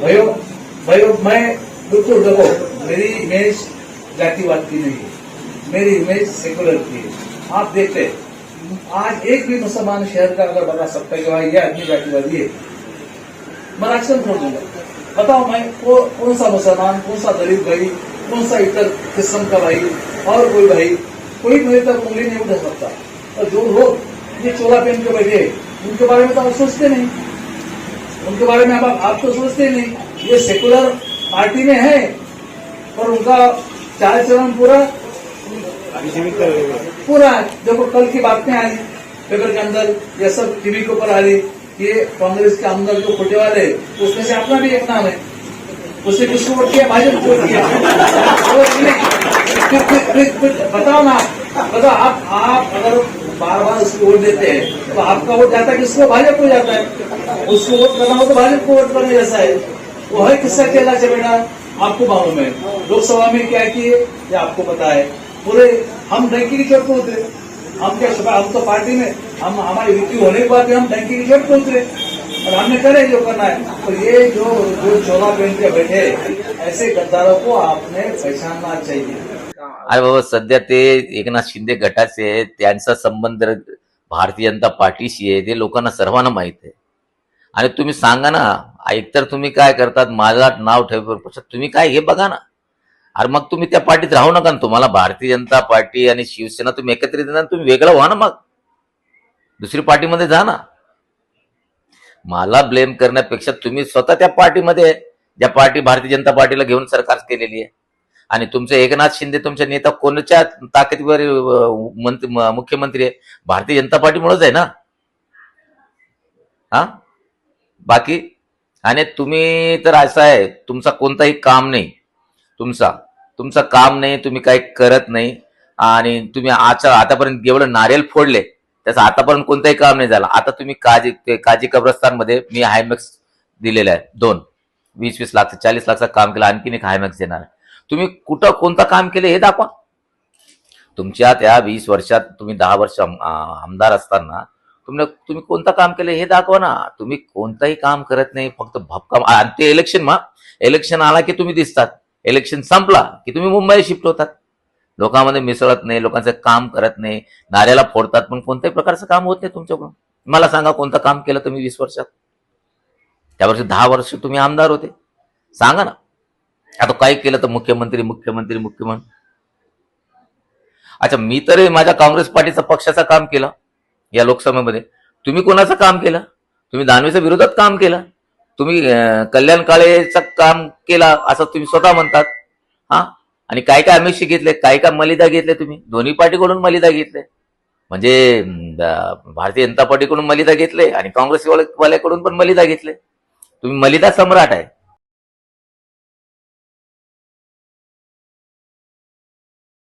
भयो भयो, मैं बिल्कुल देखो मेरी इमेज जातिवाद की नहीं है। मेरी इमेज सेकुलर की है। आप देखते आज एक भी मुसलमान शहर का अगर बता सकता है कि भाई ये आदमी जातिवादी है, मैं राशन छोड़ दूँगा। बताओ मैं कौन सा मुसलमान कौन सा गरीब भाई कौन सा इतर किस्म का भाई, और कोई भाई, कोई मेरे तक उंगली नहीं उठा सकता। और जो लोग ये चोला पहन के बैठे उनके बारे में तो आप सोचते नहीं। उनके बारे में आप आप तो सोचते ही नहीं। ये सेकुलर पार्टी में है और उनका चाल चलन पूरा पूरा देखो कल की बातें आ रही पेपर के अंदर या सब टीवी के ऊपर आ रही ये कांग्रेस के अंदर जो खोटे वाले उसमें से अपना भी एक नाम है। उसने किसको वोट किया? भाजपा को वोट किया। बताओ ना। बताओ आप आप अगर बार बार उसको वोट देते हैं तो आपका वोट जाता है किसको भाजपा को जाता है? उसको वोट करना हो तो भाजपा को वोट करने जैसा है। वो है किसका चेला चमेड़ा आपको मालूम है। लोकसभा में क्या किए, ये आपको पता है। पूरे हम डंकी की चोट पे उतरे हम क्या सुबह हम तो पार्टी में, हम, हमारी विक्री होने के बाद हम डंकी की चोट पे उतरे और हमने करे जो करना है। तो ये जो जो चोला पहन के बैठे, ऐसे गद्दारों को आपने पहचानना चाहिए। अरे बाबा सध्या ते एकनाथ शिंदे आहेत त्यांचा संबंध भारतीय जनता पार्टीशी आहे ते लोकांना सर्वांना माहीत आहे. आणि तुम्ही सांगा ना एकतर तुम्ही काय करतात माझा नाव ठेव तुम्ही काय हे बघा ना. अरे मग तुम्ही त्या पार्टीत राहू नका ना तुम्हाला भारतीय जनता पार्टी आणि शिवसेना तुम्ही एकत्रित येणार तुम्ही वेगळं व्हा ना मग. दुसरी पार्टीमध्ये जा ना. मला ब्लेम करण्यापेक्षा तुम्ही स्वतः त्या पार्टीमध्ये ज्या पार्टी भारतीय जनता पार्टीला घेऊन सरकार केलेली आहे. आणि तुमचे एकनाथ शिंदे तुमचे नेता कोणत्या ताकदीवर मंत्री म- मुख्यमंत्री आहे? भारतीय जनता पार्टीमुळेच आहे ना? हा? बाकी? आणि तुम्ही तर असं आहे तुमचा कोणताही काम नाही. तुमचा तुमचं काम नाही तुम्ही काही करत नाही. आणि तुम्ही आजच्या आतापर्यंत एवढं नारियल फोडले त्याचं आतापर्यंत कोणतंही काम नाही झालं. आता तुम्ही काजी काजी कब्रस्तानमध्ये मी हायमॅक्स दिलेला आहे. दोन वीस वीस लाख चाळीस लाखचं काम केलं आणखीन एक हायमॅक्स देणार आहे. तुम्ही कुठं कोणतं काम केलं हे दाखवा. तुमच्या त्या वीस वर्षात तुम्ही दहा वर्ष आमदार असताना तुम्ही तुम्ही कोणतं काम केलं हे दाखवा ना. तुम्ही कोणतंही काम करत नाही फक्त भपकाम आणि ते इलेक्शन मा इलेक्शन आला की तुम्ही दिसतात. इलेक्शन संपला की तुम्ही मुंबई शिफ्ट होतात. लोकांमध्ये मिसळत नाही लोकांचं काम करत नाही नाऱ्याला फोडतात पण कोणत्याही प्रकारचं काम होत नाही तुमच्याकडून. मला सांगा कोणतं काम केलं तुम्ही वीस वर्षात. त्या वर्षी दहा वर्ष तुम्ही आमदार होते. सांगा ना. आता काय केलं तर मुख्यमंत्री मुख्यमंत्री मुख्यमंत्री. अच्छा मी तर माझ्या काँग्रेस पार्टीचा पक्षाचं काम केलं या लोकसभेमध्ये. तुम्ही कोणाचं काम केलं? तुम्ही दानवेच्या विरोधात काम केलं? तुम्ही कल्याण काळेचं काम केलं असं तुम्ही स्वतः म्हणतात? हा? आणि काय काय आमिषी घेतले? काय काय मलिदा घेतले तुम्ही? दोन्ही पार्टीकडून मलिदा घेतले. म्हणजे भारतीय जनता पार्टीकडून मलिदा घेतले आणि काँग्रेस वाल्याकडून पण मलिदा घेतले. तुम्ही मलिदा सम्राट आहे.